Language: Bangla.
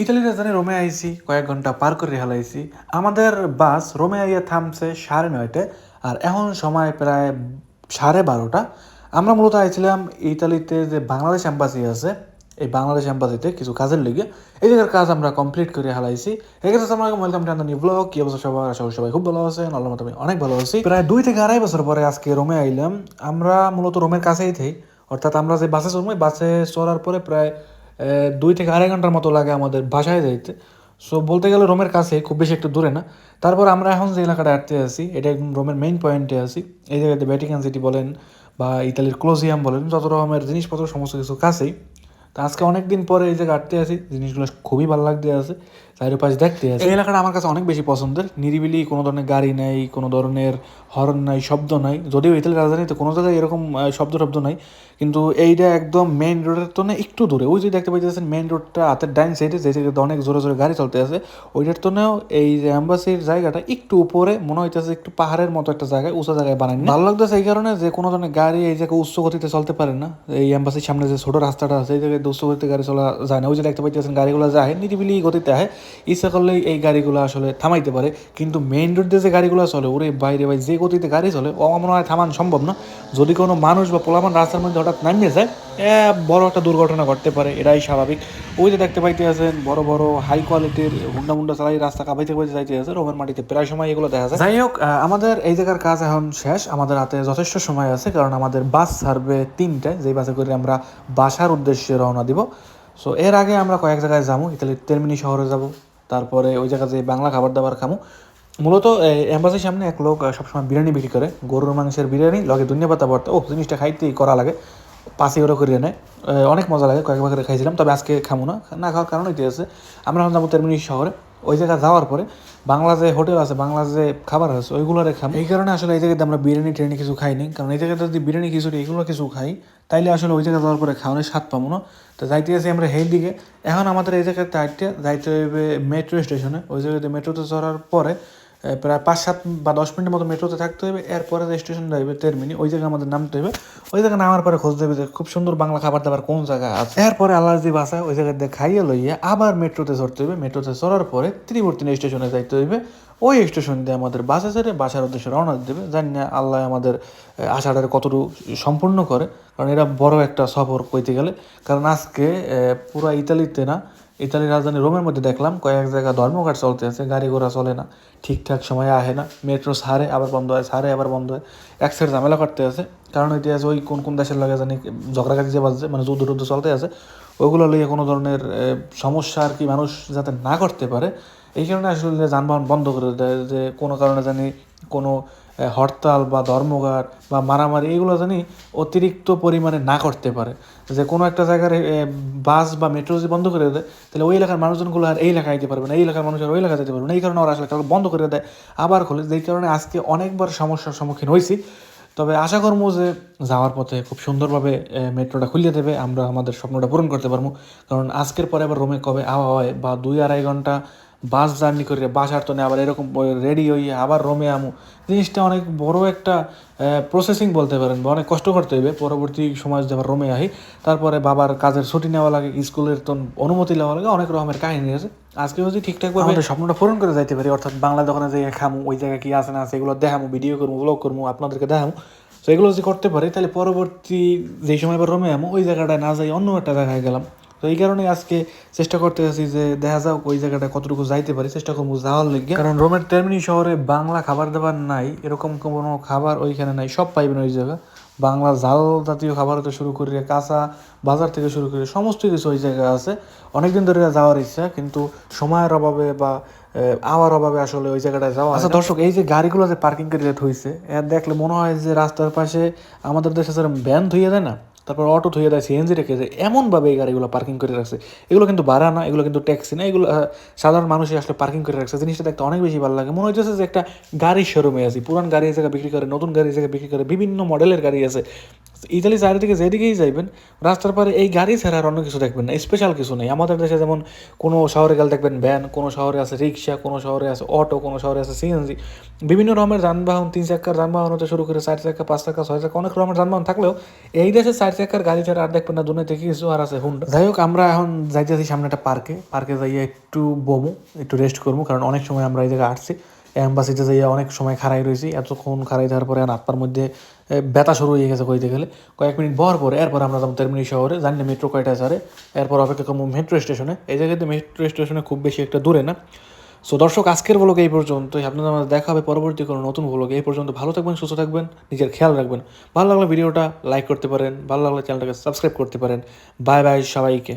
ইতালির রাজধানী রোমে আইসি, কয়েক ঘণ্টা পার করে হেলাইছি আমাদের বাস রোমে আইয়া থামছে সাড়ে নয়টায় আর এখন সময় প্রায় সাড়ে বারোটা। আমরা মূলত আইছিলাম ইতালিতে যে বাংলাদেশ এম্বাসি আছে, এই বাংলাদেশ এম্বাসিতে কিছু কাজের লিগে। এই জায়গার কাজ আমরা কমপ্লিট করে হালাইছি আছে আসসালামু ওয়েলকাম ব্লগ কি অবস্থা সবার? আশা করি সবাই খুব ভালো আছেন। আল্লাহ আমি অনেক ভালো আছি। প্রায় দুই থেকে আড়াই বছর পরে আজকে রোমে আইলাম। আমরা মূলত রোমের কাছেই থাই অর্থাৎ আমরা যে বাসে চলবো বাসে চড়ার পরে প্রায় দুই থেকে আড়াই ঘণ্টার মতো লাগে আমাদের বাসায় যাইতে। সো বলতে গেলে রোমের কাছে খুব বেশি একটু দূরে না। তারপর আমরা এখন যে এলাকাটা আটতে আছি এটা একদম রোমের মেইন পয়েন্টে আছি। এই জায়গাতে ভ্যাটিকান সিটি বলেন বা ইতালির ক্লোজিয়াম বলেন, যত রকমের জিনিসপত্র, সমস্ত কিছু কাছেই। তো আজকে অনেক দিন পরে এই জায়গায় আটতে আছি জিনিসগুলো খুবই ভালো লাগতে আছে। চারিপাশে দেখতে এই এলাকাটা আমার কাছে অনেক বেশি পছন্দের। নিরিবিলি, কোনো ধরনের গাড়ি নাই, কোনো ধরনের হর্ন নাই, শব্দ নাই। যদিও ইতালির রাজধানীতে কোনো জায়গায় এরকম শব্দ শব্দ নাই, কিন্তু এইটা একদম মেইন রোডের তো না একটু দূরে। ওই যে দেখতে পাইতেছেন মেইন রোডটা হাতের ডাইন সাইডে যে জায়গাতে অনেক জোরে জোরে গাড়ি চলতে আছে, ওইটার তো এই যে অ্যাম্বাসির জায়গাটা একটু উপরে, মনে হইতেছে একটু পাহাড়ের মতো একটা জায়গায়, উঁচা জায়গায় বানায়নি ভালো লাগতেছে এই কারণে যে কোনো ধরনের গাড়ি এই জায়গায় উচ্চ গতিতে চলতে পারে না। এই অ্যাম্বাসির সামনে যে ছোট রাস্তাটা আছে, এই জায়গায় উচ্চ গতিতে গাড়ি চলা যায় না। ওই যে দেখতে পাইতেছেন গাড়িগুলো যায়, নিরিবিলি গতিতে আহে। ইচ্ছা করলেই এই গাড়িগুলো আসলে থামাইতে পারে। কিন্তু মেইন রোড যে গাড়িগুলো চলে, ওরে বাইরে ভাই, যে গতিতে গাড়ি চলে, ও মনে হয় থামান সম্ভব না। যদি কোনো মানুষ বা পোলামান রাস্তার মধ্যে হঠাৎ নামিয়ে যায় বড় একটা দুর্ঘটনা ঘটতে পারে, এটাই স্বাভাবিক। ওই যে দেখতে পাইতে আছেন, বড় বড় হাই কোয়ালিটির হুন্ডা মুন্ডা চালাই রাস্তা কাবাইতে কাবাইতে যাইতে আছে রোমের মাটিতে প্রায় সময় এগুলো দেখা যায়। যাই হোক আমাদের এই জায়গার কাজ এখন শেষ। আমাদের হাতে যথেষ্ট সময় আছে, কারণ আমাদের বাস ছাড়বে তিনটায়, যেই বাসে করে আমরা বাসার উদ্দেশ্যে রওনা দিব। সো এর আগে আমরা কয়েক জায়গায় যাব ইতালির তেলমিনি শহরে যাব, তারপরে ওই জায়গাতে বাংলা খাবার দাবার খামো। মূলত এম্বাসির সামনে এক লোক সবসময় বিরিয়ানি বিক্রি করে, গরুর মাংসের বিরিয়ানি, লগে দুনিয়া পাতা ও জিনিসটা খাইতেই করা লাগে পাশে ওরা করিয়ে নেয়। অনেক মজা লাগে, কয়েক ভাগে খাইছিলাম, তবে আজকে খামো না না খাওয়ার কারণ এটি আছে। আমরা এখন যাব তেলমিনি শহরে, ওই জায়গায় যাওয়ার পরে বাংলা যে হোটেল আছে বাংলা যে খাবার আছে ওইগুলো খাম। এই কারণে আসলে এই জায়গাতে আমরা বিরিয়ানি ট্রেনে কিছু খাইনি কারণ এই জায়গাতে যদি বিরিয়ানি, খিচুড়ি এগুলো কিছু খাই, তাইলে আসলে ওই জায়গায় যাওয়ার পরে খাওয়ানোর স্বাদ পাবো না। তো যাইতে আছি আমরা হেই দিকে। এখন আমাদের এই জায়গাতে আইতে যাইতে হইবে মেট্রো স্টেশনে ওই জায়গাতে মেট্রোতে চড়ার পরে প্রায় পাঁচ সাত বা দশ মিনিটের মতো মেট্রোতে থাকতে হবে এরপরে যে স্টেশন যাইবে তেরমিনি ওই জায়গায় আমাদের নামতে হবে ওই জায়গায় নামার পরে খোঁজ দেবে যে খুব সুন্দর বাংলা খাবার দাবার কোন জায়গায় আছে। এরপরে যে বাসা, ওই জায়গায় খাইয়ে লইয়া আবার মেট্রোতে চড়তে হবে মেট্রোতে চড়ার পরে ত্রিবর্তী স্টেশনে যাইতে হইবে। ওই স্টেশন দিয়ে আমাদের বাসে ছেড়ে বাসার উদ্দেশ্যে রওনা দেবে জানি না আল্লাহ আমাদের আশাটার কতটুকু সম্পূর্ণ করে। কারণ এটা বড় একটা সফর কইতে গেলে। কারণ আজকে পুরা ইতালিতে না ইতালির রাজধানী রোমের মধ্যে দেখলাম কয়েক জায়গায় ধর্মঘাট চলতে আছে, গাড়ি ঘোড়া চলে না, ঠিকঠাক সময়ে আহে না মেট্রো সারে, আবার বন্ধ হয়, সারে, আবার বন্ধ হয়। এক সাইড ঝামেলা করতে আছে, কারণ হইতে আছে ওই কোন কোন দেশের লাগে জানি ঝগড়াঘাটি যে বাজছে মানে যুদ্ধ টুদ্ধ চলতে আছে ওইগুলো লইয়ে কোনো ধরনের সমস্যা আর কি মানুষ যাতে না করতে পারে, এই কারণে আসলে যানবাহন বন্ধ করে দেয়, যে কোনো কারণে জানি কোনো হরতাল বা ধর্মঘাট বা মারামারি, এগুলো জানি অতিরিক্ত পরিমাণে না করতে পারে। যে কোনো একটা জায়গার বাস বা মেট্রো যদি বন্ধ করে দেয়, তাহলে ওই এলাকার মানুষজনগুলো আর এই এলাকায় যেতে পারবে না, এই এলাকার মানুষ আর ওই এলাকায় যেতে পারবে না। এই কারণে ওরা আসলে একটা বন্ধ করে দেয়। আবার খোলে, যেই কারণে আজকে অনেকবার সমস্যার সম্মুখীন হয়েছি। তবে আশা করব যে যাওয়ার পথে খুব সুন্দরভাবে মেট্রোটা খুলিয়ে দেবে। আমরা আমাদের স্বপ্নটা পূরণ করতে পারব। কারণ আজকের পরে আবার রোমে কবে আওয়া হয় বা দুই আড়াই ঘণ্টা বাস জার্নি করে বাসার তো আবার এরকম রেডি হইয়ে আবার রোমে আমু। জিনিসটা অনেক বড় একটা প্রসেসিং বলতে পারেন বা অনেক কষ্ট করতে হবে। পরবর্তী সময় যদি আবার রোমে আহি তারপরে বাবার কাজের ছুটি নেওয়া লাগে, স্কুলের তো অনুমতি নেওয়া লাগে, অনেক রকমের কাহিনী আছে। আজকে যদি ঠিকঠাকভাবে আমাদের স্বপ্নটা পূরণ করে যাইতে পারি, অর্থাৎ বাংলা দোকানে যেয়ে খামু, ওই জায়গায় কি আছে না আছে, এগুলো দেখামু ভিডিও করব ব্লগ করব আপনাদেরকে দেখামু। তো এগুলো যদি করতে পারি, তাহলে পরবর্তী যেই সময় আবার রোমে আমু, ওই জায়গাটায় না যাই অন্য একটা জায়গায় গেলাম। তো এই কারণে আজকে চেষ্টা করতে আছি যে দেখা যাক ওই জায়গাটা কতটুকু যাইতে পারি চেষ্টা করব যাওয়ার লেগে। কারণ রোমের টার্মিনি শহরে বাংলা খাবার দাবার নাই এরকম কোনো খাবার ওইখানে নাই সব পাইবেন ওই জায়গা। বাংলা জাল জাতীয় খাবার হতে শুরু করে কাঁচা বাজার থেকে শুরু করে সমস্ত কিছু ওই জায়গায় আছে। অনেকদিন ধরে যাওয়ার ইচ্ছা কিন্তু সময়ের অভাবে বা আওয়ার অভাবে আসলে ওই জায়গাটায় যাওয়া আচ্ছা দর্শক এই যে গাড়িগুলো যে পার্কিং করে হয়েছে এর দেখলে মনে হয় যে রাস্তার পাশে আমাদের দেশে ভ্যান ধুয়ে দেয় না? তারপর অটো থইয়ে দেয় সিএনজি রেখে যায় এমনভাবে এই গাড়িগুলো পার্কিং করে রাখছে। এগুলো কিন্তু ভাড়া না, এগুলো কিন্তু ট্যাক্সি না, এগুলো সাধারণ মানুষই আসলে পার্কিং করে রাখছে। জিনিসটা দেখতে অনেক বেশি ভালো লাগে। মনে হচ্ছে যে একটা গাড়ির শোরুমে আছি। পুরান গাড়ি জায়গা বিক্রি করে, নতুন গাড়ি জায়গা বিক্রি করে, বিভিন্ন মডেলের গাড়ি আছে। ইতালি চারিদিকে যেদিকেই যাইবেন, রাস্তার পারে এই গাড়ি ছাড়া আর অন্য কিছু দেখবেন না স্পেশাল কিছু নেই। আমাদের দেশে যেমন কোনো শহরে গেলে দেখবেন ভ্যান কোনো শহরে আছে রিক্সা কোনো শহরে আছে অটো কোনো শহরে আছে সিএনজি বিভিন্ন রকমের যানবাহন, তিন চাকার যানবাহন হতে শুরু করে চার চাকা, পাঁচ চাকা, ছয় চাকা, অনেক রকমের যানবাহন থাকলেও এই দেশে চার চাকার গাড়ি ছাড়া আর দেখবেন না, দুনিয়াতে কিছু আর আছে হুন্ডা যাই হোক, আমরা এখন যাইতেছি সামনে একটা পার্কে পার্কে যাইয়ে একটু বমু, একটু রেস্ট করব, কারণ অনেক সময় আমরা এই জায়গায় আসছি। অ্যাম্বাসিতে যাইয়া অনেক সময় খাড়াই রয়েছি। এতক্ষণ খাড়াই দেওয়ার পরে হাত পার মধ্যে ব্যথা শুরু হয়ে গেছে কইতে গেলে। কয়েক মিনিট বর পরে এরপর আমরা যাব তেরমিনি শহরে, জানি না মেট্রো কয়টা আছে এরপর অপেক্ষা করব মেট্রো স্টেশনে এই জায়গাতে মেট্রো স্টেশনে খুব বেশি একটা দূরে না। সো দর্শক, আজকের ব্লগ এই পর্যন্তই। আপনাদের আমাদের দেখা হবে পরবর্তী কোনো নতুন ব্লগ এই পর্যন্ত ভালো থাকবেন, সুস্থ থাকবেন, নিজের খেয়াল রাখবেন। ভালো লাগলে ভিডিওটা লাইক করতে পারেন, ভালো লাগলে চ্যানেলটাকে সাবস্ক্রাইব করতে পারেন। বাই বাই সবাইকে।